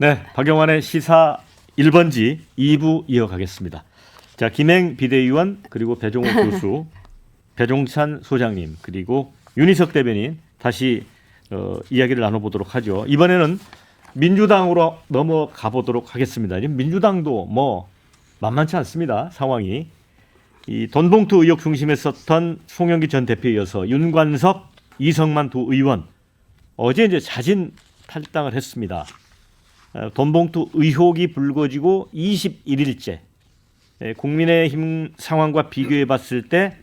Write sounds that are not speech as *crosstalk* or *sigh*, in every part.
네, 박영환의 시사 1번지 2부 이어가겠습니다. 자, 김행 비대위원 그리고 배종호 *laughs* 교수, 배종찬 소장님 그리고 윤희석 대변인 다시 어, 이야기를 나눠보도록 하죠. 이번에는 민주당으로 넘어가 보도록 하겠습니다. 지금 민주당도 뭐 만만치 않습니다. 상황이 이 돈봉투 의혹 중심에 섰던 송영기 전 대표에 이어서 윤관석, 이성만 두 의원 어제 이제 자진 탈당을 했습니다. 어, 돈봉투 의혹이 불거지고 21일째 국민의힘 상황과 비교해 봤을 때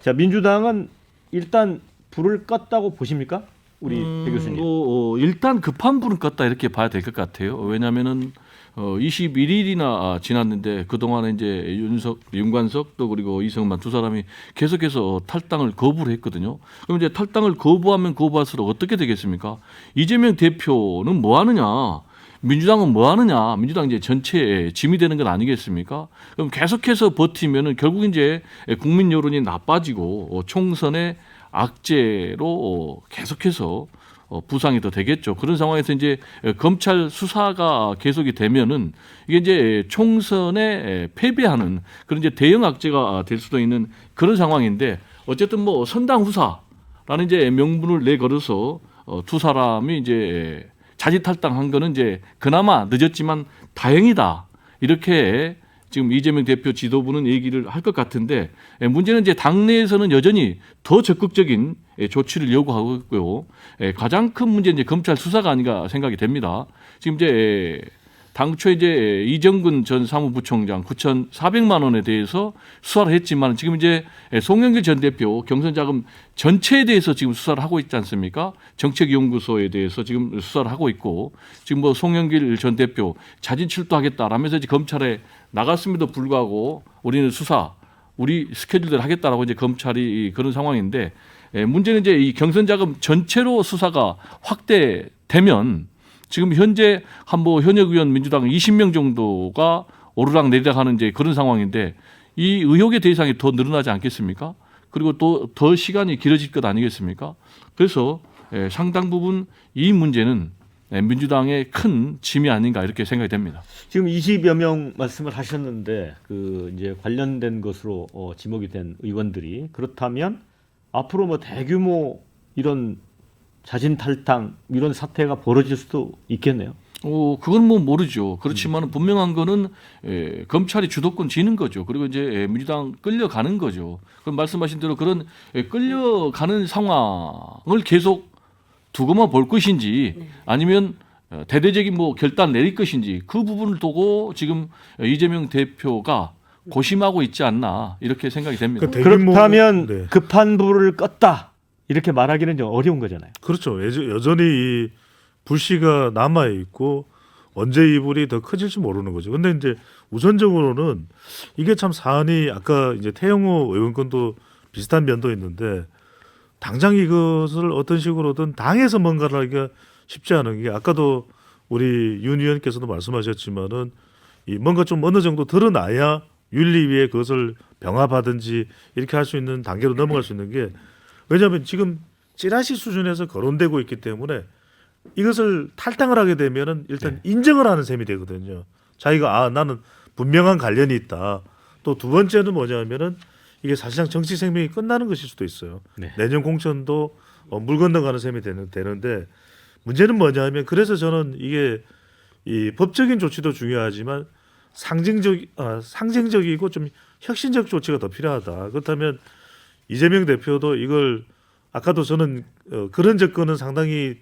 자, 민주당은 일단 불을 껐다고 보십니까? 우리 배 교수님. 뭐, 어, 일단 급한 불은 껐다 이렇게 봐야 될 것 같아요. 왜냐하면은 어, 21일이나 지났는데 그 동안에 이제 윤석, 윤관석 또 그리고 이성만 두 사람이 계속해서 탈당을 거부를 했거든요. 그럼 이제 탈당을 거부하면 거부할수록 어떻게 되겠습니까? 이재명 대표는 뭐 하느냐? 민주당은 뭐 하느냐? 민주당 이제 전체에 짐이 되는 건 아니겠습니까? 그럼 계속해서 버티면은 결국 이제 국민 여론이 나빠지고 어, 총선의 악재로 어, 계속해서 어, 부상이 더 되겠죠. 그런 상황에서 이제 검찰 수사가 계속이 되면은 이게 이제 총선에 패배하는 그런 이제 대형 악재가 될 수도 있는 그런 상황인데 어쨌든 뭐 선당 후사라는 이제 명분을 내 걸어서 어, 두 사람이 이제 자진 탈당한 거는 이제 그나마 늦었지만 다행이다 이렇게 지금 이재명 대표 지도부는 얘기를 할 것 같은데 예, 문제는 이제 당내에서는 여전히 더 적극적인 예, 조치를 요구하고 있고요. 예, 가장 큰 문제는 이제 검찰 수사가 아닌가 생각이 됩니다. 지금 이제 예, 당초 이제 이정근 전 사무부총장 9,400만 원에 대해서 수사를 했지만 지금 이제 송영길 전 대표 경선 자금 전체에 대해서 지금 수사를 하고 있지 않습니까? 정책연구소에 대해서 지금 수사를 하고 있고 지금 뭐 송영길 전 대표 자진 출두하겠다라면서 이제 검찰에 나갔음에도 불구하고 우리는 수사 우리 스케줄대로 하겠다라고 이제 검찰이 그런 상황인데 예, 문제는 이제 이 경선 자금 전체로 수사가 확대되면 지금 현재 한 뭐 현역 의원 민주당 20명 정도가 오르락 내리락 하는 이제 그런 상황인데 이 의혹의 대상이 더 늘어나지 않겠습니까? 그리고 또 더 시간이 길어질 것 아니겠습니까? 그래서 예, 상당 부분 이 문제는 예, 민주당의 큰 짐이 아닌가 이렇게 생각이 됩니다. 지금 20여 명 말씀을 하셨는데 그 이제 관련된 것으로 어, 지목이 된 의원들이 그렇다면 앞으로 뭐 대규모 이런 자진 탈당 이런 사태가 벌어질 수도 있겠네요. 어, 그건 뭐 모르죠. 그렇지만 분명한 거는 에, 검찰이 주도권 쥐는 거죠. 그리고 이제 에, 민주당 끌려가는 거죠. 그럼 말씀하신 대로 그런 에, 끌려가는 상황을 계속 두고만 볼 것인지 아니면 어, 대대적인 뭐 결단 내릴 것인지 그 부분을 두고 지금 이재명 대표가 고심하고 있지 않나 이렇게 생각이 됩니다. 그 대규모- 그렇다면 네. 급한 불을 껐다 이렇게 말하기는 좀 어려운 거잖아요. 그렇죠. 여전- 여전히 이 불씨가 남아 있고 언제 이 불이 더 커질지 모르는 거죠. 근데 이제 우선적으로는 이게 참 사안이 아까 이제 태영호 의원 건도 비슷한 면도 있는데 당장 이것을 어떤 식으로든 당에서 뭔가를 하기가 쉽지 않은 게 아까도 우리 윤 의원께서도 말씀하셨지만은 이 뭔가 좀 어느 정도 드러나야 윤리위에 그것을 병합하든지 이렇게 할 수 있는 단계로 넘어갈 수 있는 게 왜냐하면 지금 찌라시 수준에서 거론되고 있기 때문에 이것을 탈당을 하게 되면은 일단 인정을 하는 셈이 되거든요. 자기가 아 나는 분명한 관련이 있다. 또 두 번째는 뭐냐면은 이게 사실상 정치 생명이 끝나는 것일 수도 있어요. 네. 내년 공천도 어, 물 건너가는 셈이 되는, 되는데 문제는 뭐냐면 그래서 저는 이게 이 법적인 조치도 중요하지만 상징적 아, 상징적이고 좀 혁신적 조치가 더 필요하다. 그렇다면 이재명 대표도 이걸 아까도 저는 어, 그런 접근은 상당히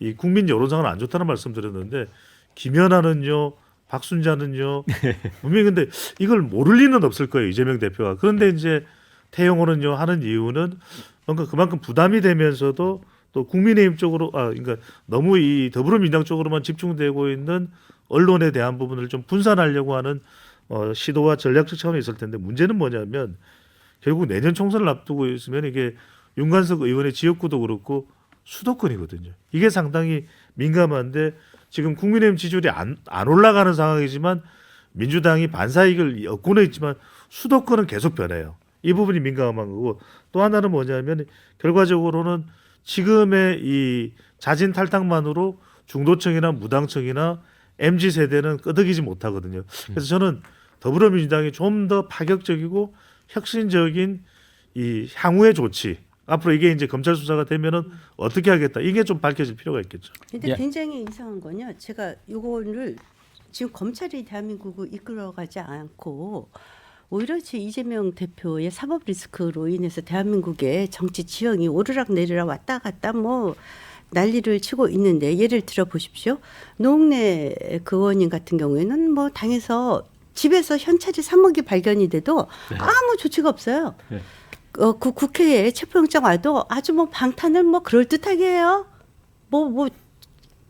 이 국민 여론상은 안 좋다는 말씀드렸는데 김연아는요, 박순자는요, *laughs* 분명히 근데 이걸 모를 리는 없을 거예요 이재명 대표가. 그런데 이제 태영호는요 하는 이유는 뭔가 그만큼 부담이 되면서도 또 국민의힘 쪽으로 아 그러니까 너무 이 더불어민주당 쪽으로만 집중되고 있는 언론에 대한 부분을 좀 분산하려고 하는 어, 시도와 전략적 차원이 있을 텐데 문제는 뭐냐면 결국 내년 총선을 앞두고 있으면 이게 윤관석 의원의 지역구도 그렇고 수도권이거든요. 이게 상당히 민감한데 지금 국민의힘 지지율이 안, 안 올라가는 상황이지만 민주당이 반사이익을 얻고는 있지만 수도권은 계속 변해요. 이 부분이 민감한 거고 또 하나는 뭐냐면 결과적으로는 지금의 이 자진 탈당만으로 중도층이나 무당층이나 mz 세대는 끄덕이지 못하거든요. 그래서 저는 더불어민주당이 좀 더 파격적이고 혁신적인 이 향후의 조치 앞으로 이게 이제 검찰 수사가 되면은 어떻게 하겠다 이게 좀 밝혀질 필요가 있겠죠. 근데 예. 굉장히 이상한 건요. 제가 요거를 지금 검찰이 대한민국을 이끌어가지 않고 오히려 제 이재명 대표의 사법 리스크로 인해서 대한민국의 정치 지형이 오르락 내리락 왔다 갔다 뭐 난리를 치고 있는데 예를 들어 보십시오. 노웅래 그 의원님 같은 경우에는 뭐 당에서 집에서 현찰이 3억이 발견이 돼도 아무 조치가 없어요. 네. 어, 그 국회에 체포영장 와도 아주 뭐 방탄을 뭐 그럴듯하게 해요. 뭐, 뭐,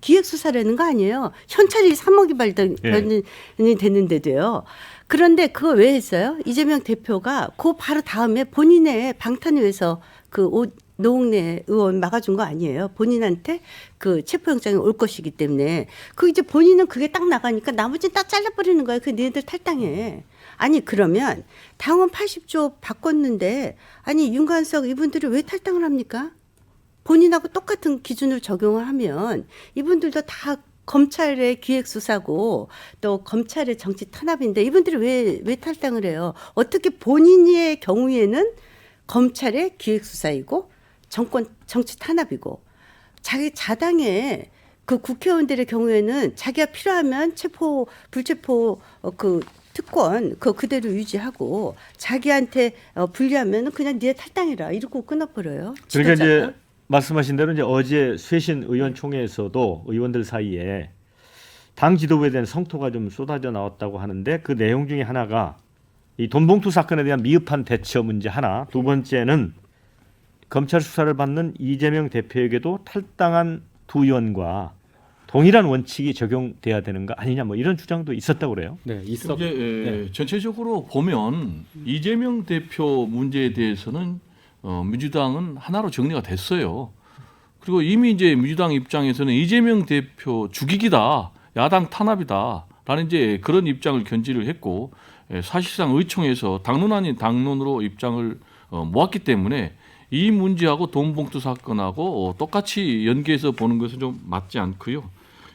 기획 수사라는 거 아니에요. 현찰이 3억이 발견이 예. 됐는데도요. 그런데 그거 왜 했어요? 이재명 대표가 그 바로 다음에 본인의 방탄을 위해서 그 오, 노웅래 의원 막아준 거 아니에요. 본인한테 그 체포영장이 올 것이기 때문에 그 이제 본인은 그게 딱 나가니까 나머지는 딱 잘라버리는 거예요. 그 니네들 탈당해. 아니 그러면 당원 80조 바꿨는데 아니 윤관석 이분들이 왜 탈당을 합니까? 본인하고 똑같은 기준을 적용을 하면 이분들도 다 검찰의 기획 수사고 또 검찰의 정치 탄압인데 이분들이 왜 왜 탈당을 해요? 어떻게 본인의 경우에는 검찰의 기획 수사이고 정권 정치 탄압이고 자기 자당의 그 국회의원들의 경우에는 자기가 필요하면 체포 불체포 어, 그 특권 그 그대로 유지하고 자기한테 어, 불리하면 그냥 니네 탈당해라 이러고 끊어버려요. 그러니까 지도자가. 이제 말씀하신 대로 이제 어제 쇄신 의원총회에서도 의원들 사이에 당 지도부에 대한 성토가 좀 쏟아져 나왔다고 하는데 그 내용 중에 하나가 이 돈봉투 사건에 대한 미흡한 대처 문제 하나, 두 번째는 검찰 수사를 받는 이재명 대표에게도 탈당한 두 의원과 동일한 원칙이 적용돼야 되는 거 아니냐 뭐 이런 주장도 있었다고 그래요. 네, 있어. 이제 에, 전체적으로 보면 이재명 대표 문제에 대해서는 어, 민주당은 하나로 정리가 됐어요. 그리고 이미 이제 민주당 입장에서는 이재명 대표 죽이기다, 야당 탄압이다라는 이제 그런 입장을 견지를 했고 에, 사실상 의총에서 당론 아닌 당론으로 입장을 어, 모았기 때문에 이 문제하고 돈봉투 사건하고 어, 똑같이 연계해서 보는 것은 좀 맞지 않고요.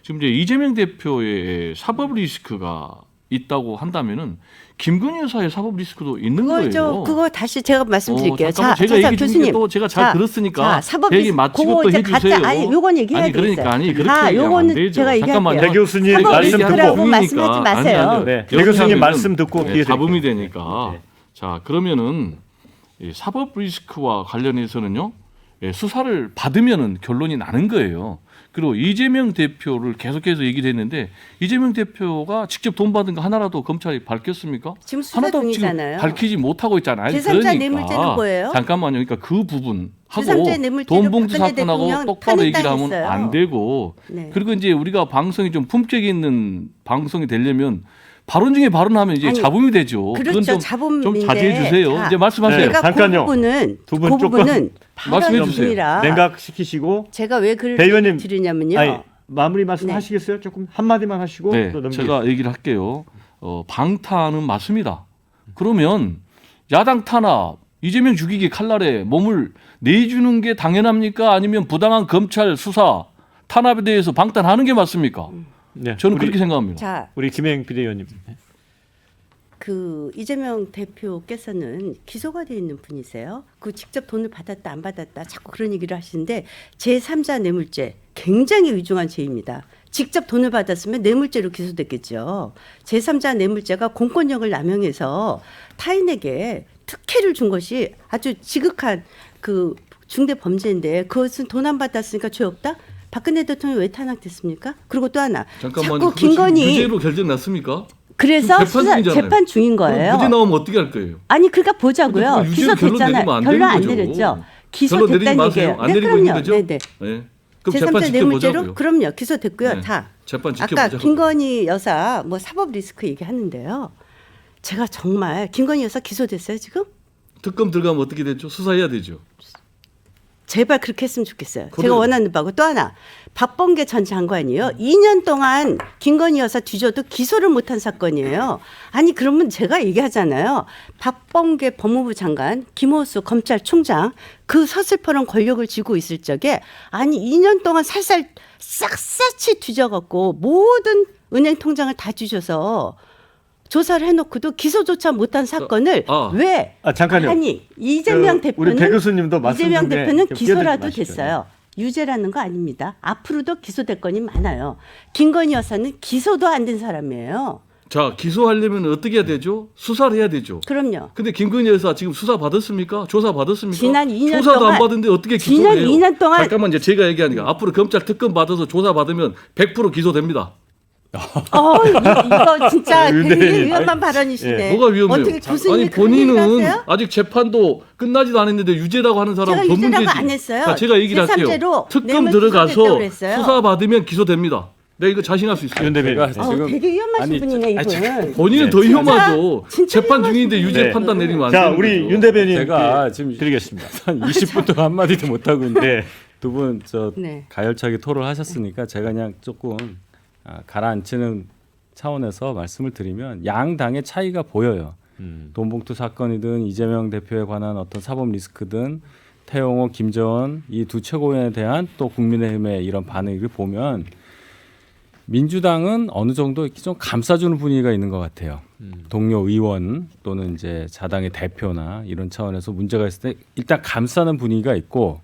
지금 이제 이재명 대표의 사법 리스크가 있다고 한다면은 김건희 여사의 사법 리스크도 있는 그거 거예요. 저 그거 다시 제가 말씀드릴게요. 어, 자, 제가 자, 얘기 교수님. 또 제가 잘 자, 들었으니까 자, 사법 제 얘기 리스크 마치고 또 해주세요. 갖다- 아니, 요건 얘기해야 아니 그러니까 되겠어요. 아니 그렇게 아, 얘기하면 요거는 안 되죠. 제가 잠깐만 얘기할게요. 배 교수님 사법 말씀 리스크라고 듣고 말씀하지 마세요. 네, 배 교수님 말씀 듣고 잡음이. 되니까 네. 자 그러면은 이 사법 리스크와 관련해서는요 예, 수사를 받으면은 결론이 나는 거예요. 그리고 이재명 대표를 계속해서 얘기를 했는데 이재명 대표가 직접 돈 받은 거 하나라도 검찰이 밝혔습니까? 지금 수사 하나도 중이잖아요. 지금 밝히지 못하고 있잖아요. 제3자 그러니까 뇌물죄는 뭐예요? 잠깐만요. 그러니까 그 부분 하고 제3자 뇌물죄는 돈봉투 박근혜 사건하고 똑바로 얘기를 하면 탄핵당했어요. 안 되고 네. 그리고 이제 우리가 방송이 좀 품격 있는 방송이 되려면 발언 중에 발언하면 이제 아니, 잡음이 되죠. 그건 그렇죠. 좀, 잡음인데. 좀 자제해 주세요. 자, 이제 말씀하세요. 네. 제가 잠깐요. 그 부분은 두분 그 조금 부분은 *laughs* 말씀해 주세요. 중이라 냉각 시키시고 제가 왜 그를 배 의원님, 드리냐면요. 아니, 마무리 말씀 네. 하시겠어요? 조금 한 마디만 하시고 네, 또 넘기. 제가 얘기를 할게요. 어, 방탄은 맞습니다. 그러면 야당 탄압, 이재명 죽이기 칼날에 몸을 내주는 게 당연합니까? 아니면 부당한 검찰 수사 탄압에 대해서 방탄하는 게 맞습니까? 네, 저는 우리, 그렇게 생각합니다. 자, 우리 김행 비대위원님. 그 이재명 대표께서는 기소가 돼 있는 분이세요. 그 직접 돈을 받았다 안 받았다 자꾸 그런 얘기를 하시는데 제3자 뇌물죄 굉장히 위중한 죄입니다. 직접 돈을 받았으면 뇌물죄로 기소됐겠죠. 제3자 뇌물죄가 공권력을 남용해서 타인에게 특혜를 준 것이 아주 지극한 그 중대 범죄인데 그것은 돈 안 받았으니까 죄 없다? 박근혜 대통령이 왜 탄핵됐습니까? 그리고 또 하나 잠깐만요. 자꾸 김건희 유죄로 결정 났습니까? 그래서 재판 수사, 중이잖아요. 재판 중인 거예요. 무죄 나오면 어떻게 할 거예요? 아니 그러니까 보자고요. 결론 기소됐잖아요. 안 결론 안. 내렸죠. 결론 기소됐다는. 얘기예요. 안 네, 그럼요. 거죠? 네네. 네. 그럼 제3자 뇌물죄로. 그럼요. 기소됐고요. 네. 다. 재판 아까 지켜보자고. 김건희 여사 뭐 사법 리스크 얘기하는데요. 제가 정말 김건희 여사 기소됐어요 지금? 특검 들어가면 어떻게 되죠? 수사해야 되죠. 제발 그렇게 했으면 좋겠어요. 제가. 원하는 바고 또 하나 박범계 전 장관이요. 2년 동안 김건희 여사 뒤져도 기소를 못한 사건이에요. 아니 그러면 제가 얘기하잖아요. 박범계 법무부 장관, 김호수 검찰총장 그 서슬퍼런 권력을 쥐고 있을 적에 아니 2년 동안 살살 싹싹이 뒤져갖고 모든 은행 통장을 다 주셔서 조사를 해놓고도 기소조차 못한 사건을 아. 왜아 잠깐요. 아니 이재명 그, 대표는 우리 배 교수님도 말씀 이재명 중에 대표는 좀 기소라도 끼어들지 마시죠. 됐어요. 유죄라는 거 아닙니다. 앞으로도 기소될 건이 많아요. 김건희 여사는 기소도 안 된 사람이에요. 자 기소하려면 어떻게 해야 되죠? 수사를 해야 되죠. 그럼요. 근데 김건희 여사 지금 수사 받았습니까? 조사 받았습니까? 지난 2년 조사도 동안- 안 받은데 어떻게 지난 기소를 해요? 2년 동안- 잠깐만 이제 제가 얘기하니까 앞으로 검찰 특검 받아서 조사 받으면 100% 기소됩니다. 어, 이- 이거 진짜 윤 굉장히 대리님. 위험한 발언이시네. 뭐가 위험해요? 어떻게 교수님이 아니 그런 얘기를 본인은 하세요? 아직 재판도 끝나지도 않았는데 유죄라고 하는 사람은 제가 더 유죄라고 문제지. 안 했어요. 자, 제가 얘기를 할게요. 제3제로 특검 내면 들어가서 기소됐다고 그랬어요. 수사 받으면 기소됩니다. 내가 이거 자신할 수 있어요. 윤 대변인. 제가 어, 지금 되게 위험하신 아니, 분이네 아니, 이분. 본인은 네. 더 위험하죠. 진짜 재판 중인데 유죄 분이네. 판단 내리면 안 자 되는 우리 거죠. 윤 대변인 제가 지금 드리겠습니다. *laughs* 한 20분 동안 한마디도 못 하고 있는데 네. 두 분 저 네. 가열차게 토론하셨으니까 제가 그냥 조금 아, 가라앉히는 차원에서 말씀을 드리면 양 당의 차이가 보여요. 음. 돈봉투 사건이든 이재명 대표에 관한 어떤 사법 리스크든 태영호, 김재원 이 두 최고위원에 대한 또 국민의힘의 이런 반응을 보면 민주당은 어느 정도 좀 감싸주는 분위기가 있는 것 같아요. 동료 의원 또는 이제 자당의 대표나 이런 차원에서 문제가 있을 때 일단 감싸는 분위기가 있고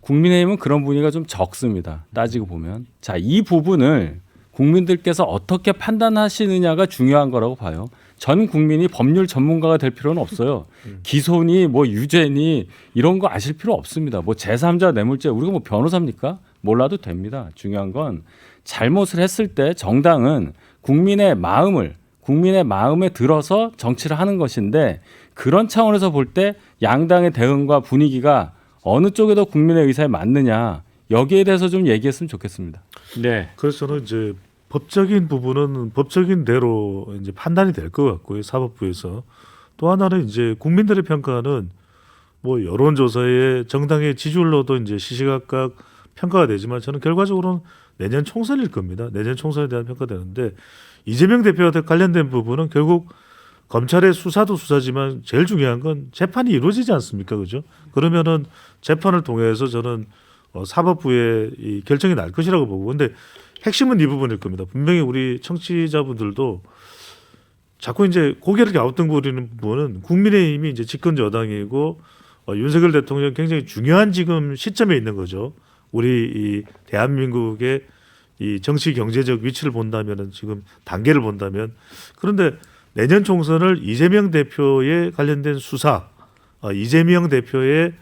국민의힘은 그런 분위기가 좀 적습니다. 따지고 보면 자 이 부분을 국민들께서 어떻게 판단하시느냐가 중요한 거라고 봐요. 전 국민이 법률 전문가가 될 필요는 없어요. 기소니 뭐 유죄니 이런 거 아실 필요 없습니다. 뭐 제3자 뇌물죄 우리가 뭐 변호사입니까? 몰라도 됩니다. 중요한 건 잘못을 했을 때 정당은 국민의 마음을 국민의 마음에 들어서 정치를 하는 것인데 그런 차원에서 볼 때 양당의 대응과 분위기가 어느 쪽에 더 국민의 의사에 맞느냐 여기에 대해서 좀 얘기했으면 좋겠습니다. 네. 그래서 저는 이제 법적인 부분은 법적인 대로 이제 판단이 될 것 같고요 사법부에서 또 하나는 이제 국민들의 평가는 뭐 여론조사에 정당의 지지율로도 이제 시시각각 평가가 되지만 저는 결과적으로는 내년 총선일 겁니다 내년 총선에 대한 평가되는데 이재명 대표와 관련된 부분은 결국 검찰의 수사도 수사지만 제일 중요한 건 재판이 이루어지지 않습니까 그죠 그러면은 재판을 통해서 저는 어, 사법부의 이 결정이 날 것이라고 보고 근데 핵심은 이 부분일 겁니다. 분명히 우리 청취자분들도 자꾸 이제 고개를 갸우뚱거리는 부분은 국민의힘이 이제 집권 여당이고 어, 윤석열 대통령 굉장히 중요한 지금 시점에 있는 거죠. 우리 이 대한민국의 이 정치 경제적 위치를 본다면은 지금 단계를 본다면 그런데 내년 총선을 이재명 대표에 관련된 수사, 어, 이재명 대표의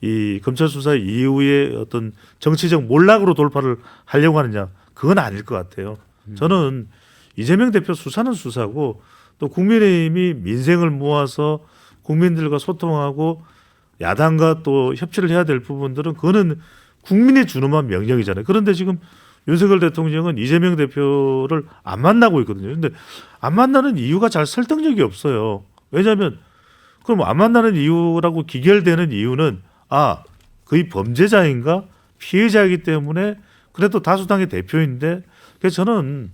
이 검찰 수사 이후에 어떤 정치적 몰락으로 돌파를 하려고 하느냐 그건 아닐 것 같아요. 저는 이재명 대표 수사는 수사고 또 국민의힘이 민생을 모아서 국민들과 소통하고 야당과 또 협치를 해야 될 부분들은 그거는 국민의 준엄한 명령이잖아요. 그런데 지금 윤석열 대통령은 이재명 대표를 안 만나고 있거든요. 근데 안 만나는 이유가 잘 설득력이 없어요. 왜냐하면 그럼 안 만나는 이유라고 기결되는 이유는 아 거의 범죄자인가 피해자이기 때문에 그래도 다수당의 대표인데 그래서 저는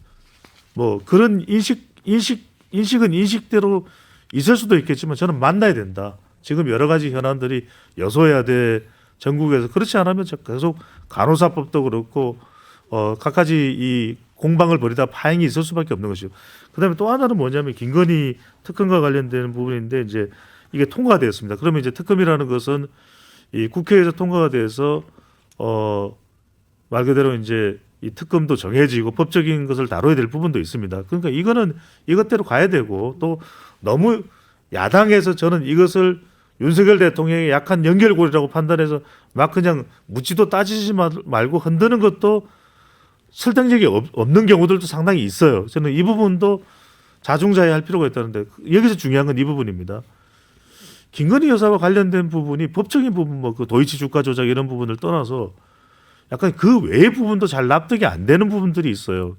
뭐 그런 인식 인식 인식은 인식대로 있을 수도 있겠지만 저는 만나야 된다. 지금 여러 가지 현안들이 여소야대 전국에서 그렇지 않으면 저 계속 간호사법도 그렇고 어 갖가지 이 공방을 벌이다 파행이 있을 수밖에 없는 것이죠. 그다음에 또 하나는 뭐냐면 김건희 특검과 관련된 부분인데 이제 이게 통과되었습니다. 그러면 이제 특검이라는 것은 이 국회에서 통과가 돼서 어 말 그대로 이제 이 특검도 정해지고 법적인 것을 다뤄야 될 부분도 있습니다. 그러니까 이거는 이것대로 가야 되고 또 너무 야당에서 저는 이것을 윤석열 대통령의 약한 연결고리라고 판단해서 막 그냥 묻지도 따지지 마- 말고 흔드는 것도 설득력이 없, 없는 경우들도 상당히 있어요. 저는 이 부분도 자중자애할 필요가 있다는데 여기서 중요한 건 이 부분입니다. 김건희 여사와 관련된 부분이 법적인 부분 뭐 그 도이치 주가 조작 이런 부분을 떠나서 약간 그 외의 부분도 잘 납득이 안 되는 부분들이 있어요.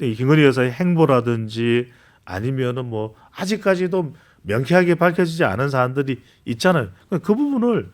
이 김건희 여사의 행보라든지 아니면은 뭐 아직까지도 명쾌하게 밝혀지지 않은 사안들이 있잖아요. 그러니까 그 부분을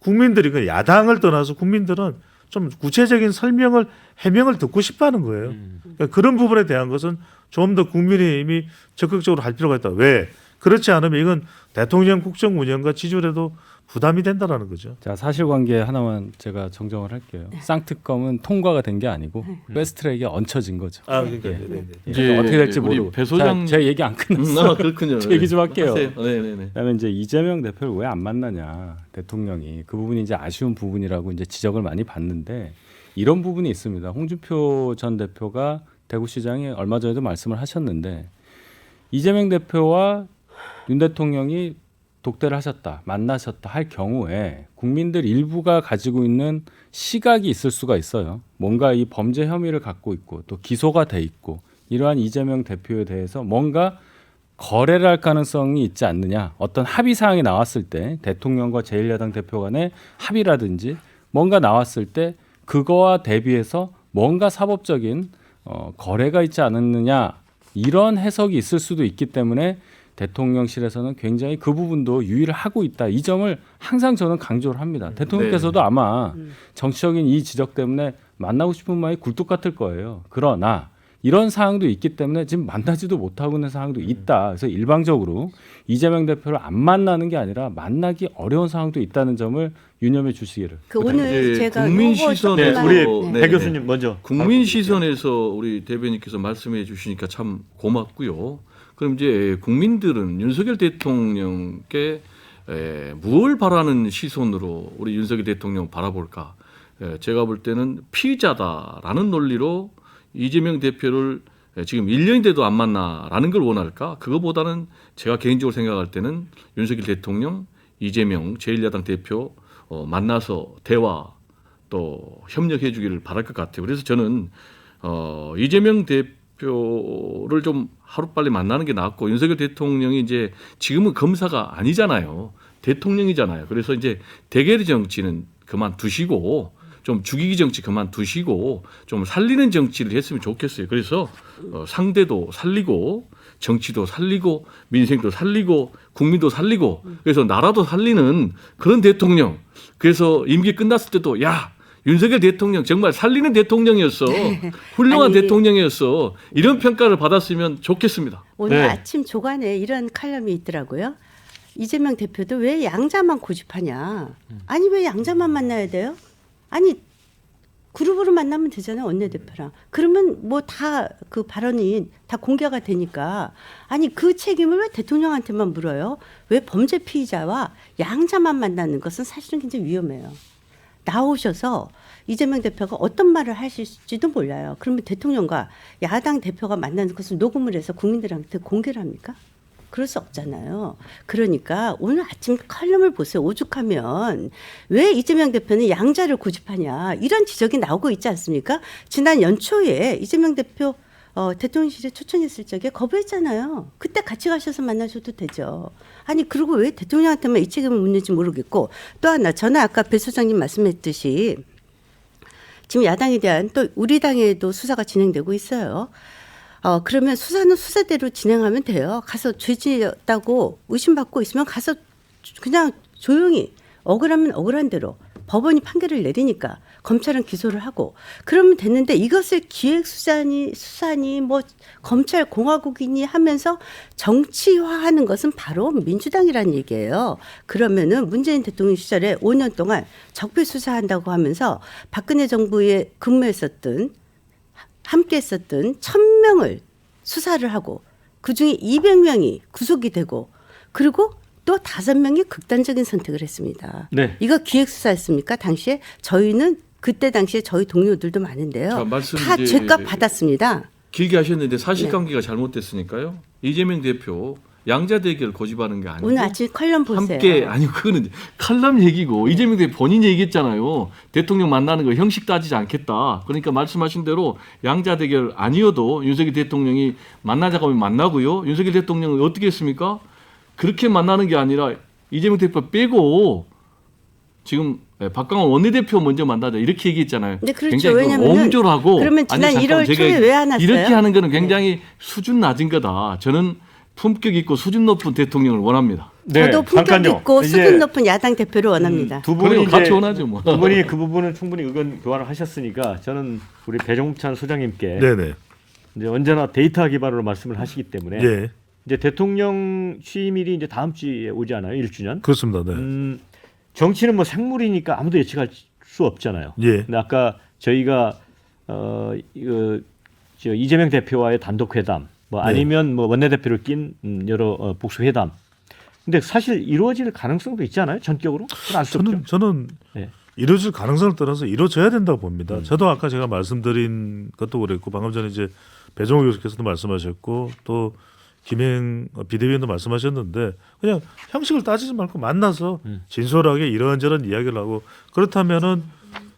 국민들이 그 야당을 떠나서 국민들은 좀 구체적인 설명을 해명을 듣고 싶어하는 거예요. 그러니까 그런 부분에 대한 것은 좀 더 국민의힘이 적극적으로 할 필요가 있다. 왜? 그렇지 않으면 이건 대통령 국정 운영과 지지율에도 부담이 된다라는 거죠. 자 사실관계 하나만 제가 정정을 할게요. 쌍특검은 통과가 된 게 아니고 패스트트랙에 얹혀진 거죠. 아 그러니까 예. 네, 네, 네. 예. 이제 어떻게 될지 우리 모르고. 배 소장- 자, 제 얘기 안 음, 끝났어. 아, 그렇군요. 제 얘기 좀 할게요. 네네네. 그다음에 이제 이재명 대표를 왜 안 만나냐 대통령이 그 부분이 이제 아쉬운 부분이라고 이제 지적을 많이 받는데 이런 부분이 있습니다. 홍준표 전 대표가 대구시장에 얼마 전에도 말씀을 하셨는데 이재명 대표와 윤 대통령이 독대를 하셨다, 만나셨다 할 경우에 국민들 일부가 가지고 있는 시각이 있을 수가 있어요. 뭔가 이 범죄 혐의를 갖고 있고 또 기소가 돼 있고 이러한 이재명 대표에 대해서 뭔가 거래를 할 가능성이 있지 않느냐. 어떤 합의 사항이 나왔을 때 대통령과 제1야당 대표 간의 합의라든지 뭔가 나왔을 때 그거와 대비해서 뭔가 사법적인 어, 거래가 있지 않았느냐 이런 해석이 있을 수도 있기 때문에 대통령실에서는 굉장히 그 부분도 유의를 하고 있다. 이 점을 항상 저는 강조를 합니다. 대통령께서도 아마 정치적인 이 지적 때문에 만나고 싶은 마음이 굴뚝 같을 거예요. 그러나 이런 사항도 있기 때문에 지금 만나지도 못하고 있는 사항도 있다. 그래서 일방적으로 이재명 대표를 안 만나는 게 아니라 만나기 어려운 상황도 있다는 점을 유념해 주시기를. 그 오늘 제가 국민 시선에서 조금만- 우리 네, 배 네. 교수님 먼저 국민 시선에서 우리 대변인께서 말씀해 주시니까 참 고맙고요. 그럼 이제 국민들은 윤석열 대통령께 에, 무엇을 바라는 시선으로 우리 윤석열 대통령 바라볼까? 에, 제가 볼 때는 피의자다라는 논리로 이재명 대표를 에, 지금 1년이 돼도 안 만나라는 걸 원할까? 그거보다는 제가 개인적으로 생각할 때는 윤석열 대통령, 이재명 제1야당 대표 어, 만나서 대화 또 협력해 주기를 바랄 것 같아요. 그래서 저는 어, 이재명 대 표를 좀 하루빨리 만나는 게 낫고 윤석열 대통령이 이제 지금은 검사가 아니잖아요. 대통령이잖아요. 그래서 이제 대결 정치는 그만 두시고 좀 죽이기 정치 그만 두시고 좀 살리는 정치를 했으면 좋겠어요. 그래서 어, 상대도 살리고 정치도 살리고 민생도 살리고 국민도 살리고 그래서 나라도 살리는 그런 대통령. 그래서 임기 끝났을 때도 야 윤석열 대통령 정말 살리는 대통령이었어. 훌륭한 아니. 대통령이었어. 이런 평가를 받았으면 좋겠습니다. 오늘 네. 아침 조간에 이런 칼럼이 있더라고요. 이재명 대표도 왜 양자만 고집하냐? 아니 왜 양자만 만나야 돼요? 아니 그룹으로 만나면 되잖아요 원내대표랑. 그러면 뭐 다 그 발언이 다 공개가 되니까 아니 그 책임을 왜 대통령한테만 물어요? 왜 범죄 피의자와 양자만 만나는 것은 사실은 굉장히 위험해요. 나오셔서 이재명 대표가 어떤 말을 하실지도 몰라요. 그러면 대통령과 야당 대표가 만나는 것을 녹음을 해서 국민들한테 공개를 합니까? 그럴 수 없잖아요. 그러니까 오늘 아침 칼럼을 보세요. 오죽하면 왜 이재명 대표는 양자를 고집하냐 이런 지적이 나오고 있지 않습니까? 지난 연초에 이재명 대표 어, 대통령실에 초청했을 적에 거부했잖아요. 그때 같이 가셔서 만나셔도 되죠. 아니 그리고 왜 대통령한테만 이 책임을 묻는지 모르겠고 또 하나 저는 아까 배 소장님 말씀했듯이 지금 야당에 대한 또 우리 당에도 수사가 진행되고 있어요. 어, 그러면 수사는 수사대로 진행하면 돼요. 가서 죄지었다고 의심받고 있으면 가서 그냥 조용히 억울하면 억울한 대로 법원이 판결을 내리니까 검찰은 기소를 하고 그러면 됐는데 이것을 기획수사니 수사니 뭐 검찰 공화국이니 하면서 정치화하는 것은 바로 민주당이라는 얘기예요. 그러면은 문재인 대통령 시절에 5년 동안 적폐 수사한다고 하면서 박근혜 정부에 근무했었던 함께 했었던 1000명을 수사를 하고 그중에 200명이 구속이 되고 그리고 또 다섯 명이 극단적인 선택을 했습니다. 네. 이거 기획 수사였습니까? 당시에 저희는 그때 당시에 저희 동료들도 많은데요. 자, 말씀 다 이제- 죄값 받았습니다. 길게 하셨는데 사실관계가 잘못됐으니까요. 이재명 대표 양자 대결 고집하는 게 아니고 오늘 아침 컬럼 보세요. 함께 아니 그거는 칼럼 얘기고 이재명 대표 본인이 얘기했잖아요. 대통령 만나는 거 형식 따지지 않겠다. 그러니까 말씀하신 대로 양자 대결 아니어도 윤석열 대통령이 만나자고 하면 만나고요. 윤석열 대통령은 어떻게 했습니까? 그렇게 만나는 게 아니라 이재명 대표 빼고 지금 예, 박강원 원내대표 먼저 만나자 이렇게 얘기했잖아요. 네, 그렇죠. 굉장히 그 옹졸하고 그러면 지난 아니, 잠깐만, 1월 제가 초에 왜 안 왔어요? 네. 이렇게 하는 거는 굉장히 수준 낮은 거다. 저는 품격 있고 수준 높은 대통령을 원합니다. 저도 품격 잠깐요. 있고 수준 높은 야당 대표를 원합니다. 두 분이 같이 원하죠, 뭐. 두 분이 그 부분은 충분히 의견 교환을 하셨으니까 저는 우리 배종찬 소장님께 네네. 이제 언제나 데이터 기반으로 말씀을 하시기 때문에 예. 이제 대통령 취임일이 이제 다음 주에 오지 않아요? 1주년. 그렇습니다. 네. 음, 정치는 뭐 생물이니까 아무도 예측할 수 없잖아요. 예. 근데 아까 저희가 어 이거 저 이재명 대표와의 단독 회담 뭐 네. 아니면 뭐 원내대표를 낀 음, 여러 어, 복수 회담. 근데 사실 이루어질 가능성도 있지 않아요? 전격으로? 저는 저는 네. 이루어질 가능성을 떠나서 이루어져야 된다고 봅니다. 음. 저도 아까 제가 말씀드린 것도 그랬고 방금 전에 이제 배종호 교수께서도 말씀하셨고 또 김행 비대위원도 말씀하셨는데 그냥 형식을 따지지 말고 만나서 음. 진솔하게 이런저런 이야기를 하고 그렇다면은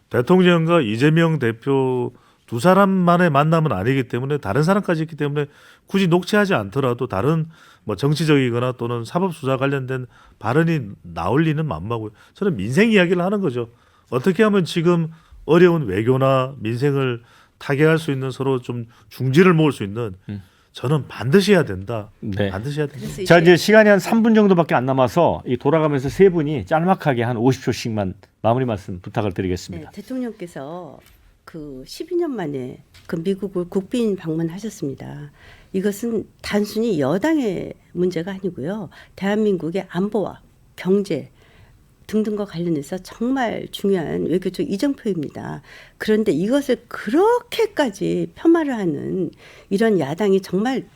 대통령과 이재명 대표 두 사람만의 만남은 아니기 때문에 다른 사람까지 있기 때문에 굳이 녹취하지 않더라도 다른 뭐 정치적이거나 또는 사법 수사 관련된 발언이 나올 리는 만마고요. 저는 민생 이야기를 하는 거죠. 어떻게 하면 지금 어려운 외교나 민생을 타개할 수 있는 서로 좀 중지를 모을 수 있는 음. 저는 반드시 해야 된다. 네. 반드시 해야 된다. 자 이제 시간이 한 3분 정도밖에 안 남아서 이 돌아가면서 세 분이 짤막하게 한 50초씩만 마무리 말씀 부탁을 네, 드리겠습니다. 대통령께서 그 12년 만에 그 미국을 국빈 방문하셨습니다. 이것은 단순히 여당의 문제가 아니고요. 대한민국의 안보와 경제 등등과 관련해서 정말 중요한 외교적 이정표입니다. 그런데 이것을 그렇게까지 폄하를 하는 이런 야당이 정말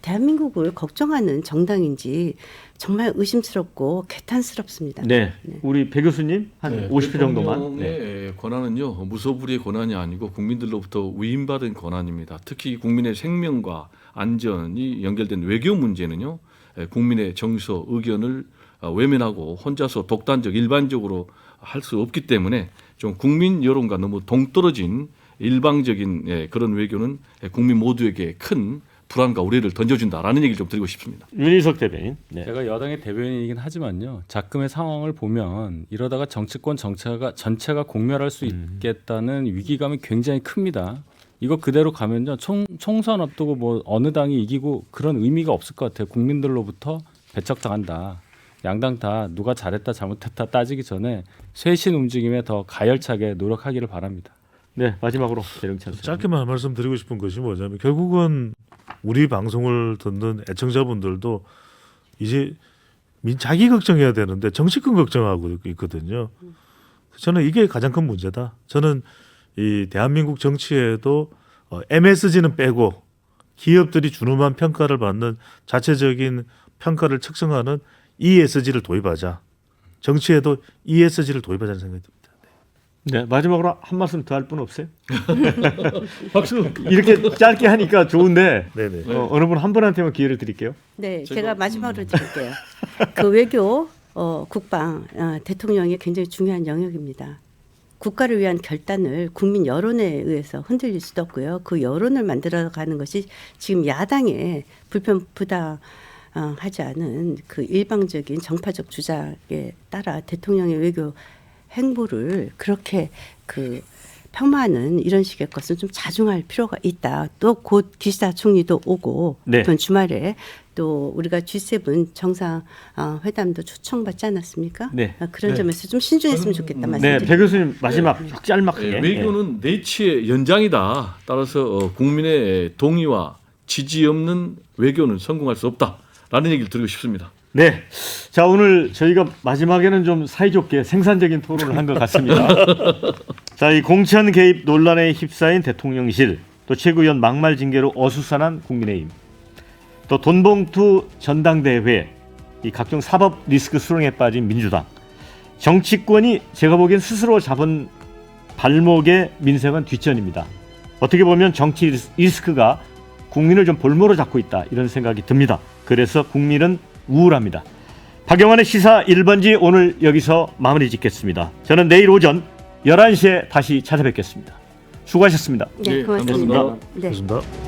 대한민국을 걱정하는 정당인지 정말 의심스럽고 개탄스럽습니다. 네, 우리 배 교수님 한 네, 50초 정도만. 네. 권한은요 무소불위의 권한이 아니고 국민들로부터 위임받은 권한입니다. 특히 국민의 생명과 안전이 연결된 외교 문제는요 에, 국민의 정서 의견을 어, 외면하고 혼자서 독단적 일반적으로 할 수 없기 때문에 좀 국민 여론과 너무 동떨어진 일방적인 예, 그런 외교는 예, 국민 모두에게 큰 불안과 우려를 던져준다라는 얘기를 좀 드리고 싶습니다. 윤희석 대변인. 네. 제가 여당의 대변인이긴 하지만요. 자금의 상황을 보면 이러다가 정치권 정체가 전체가 공멸할 수 있겠다는 위기감이 굉장히 큽니다. 이거 그대로 가면요. 총, 총선 앞두고 뭐 어느 당이 이기고 그런 의미가 없을 것 같아요. 국민들로부터 배척당한다. 양당 다 누가 잘했다 잘못했다 따지기 전에 쇄신 움직임에 더 가열차게 노력하기를 바랍니다. 네, 마지막으로 대령찬 씨. 짧게만 말씀드리고 싶은 것이 뭐냐면 결국은 우리 방송을 듣는 애청자분들도 이제 민- 자기 걱정해야 되는데 정치권 걱정하고 있거든요. 저는 이게 가장 큰 문제다. 저는 이 대한민국 정치에도 어, MSG는 빼고 기업들이 준엄한 평가를 받는 자체적인 평가를 측정하는 ESG를 도입하자. 정치에도 ESG를 도입하자는 생각이 듭니다. 네, 마지막으로 한 말씀 더 할 분 없어요? *laughs* 박수. 이렇게 짧게 하니까 좋은데 네네. 어, 어느 분 한 분한테만 기회를 드릴게요. 네, 제가- 제가 마지막으로 드릴게요. 그 외교, 어, 국방, 어, 대통령이 굉장히 중요한 영역입니다. 국가를 위한 결단을 국민 여론에 의해서 흔들릴 수도 없고요. 그 여론을 만들어 가는 것이 지금 야당의 불편 부당 하지 않은 그 일방적인 정파적 주장에 따라 대통령의 외교 행보를 그렇게 그 폄하하는 이런 식의 것은 좀 자중할 필요가 있다. 또 곧 기시다 총리도 오고 네. 이번 주말에 또 우리가 G7 정상 어, 회담도 초청받지 않았습니까? 네. 어, 그런 네. 점에서 좀 신중했으면 좋겠다 네, 말씀드립니다. 배 교수님 마지막 짤막하게. 예, 예. 외교는 내치의 연장이다. 따라서 어, 국민의 동의와 지지 없는 외교는 성공할 수 없다 라는 얘기를 드리고 싶습니다. 네. 자, 오늘 저희가 마지막에는 좀 사이좋게 생산적인 토론을 한 것 같습니다. *laughs* 자, 이 공천 개입 논란에 휩싸인 대통령실, 또 최고위원 막말 징계로 어수선한 국민의힘, 또 돈봉투 전당대회, 이 각종 사법 리스크 수렁에 빠진 민주당, 정치권이 제가 보기엔 스스로 잡은 발목의 민생은 뒷전입니다. 어떻게 보면 정치 리스- 리스크가 국민을 좀 볼모로 잡고 있다 이런 생각이 듭니다. 그래서 국민은 우울합니다. 박영환의 시사 1번지 오늘 여기서 마무리 짓겠습니다. 저는 내일 오전 11시에 다시 찾아뵙겠습니다. 수고하셨습니다. 네, 예, 고맙습니다. 감사합니다. 네. 좋습니다.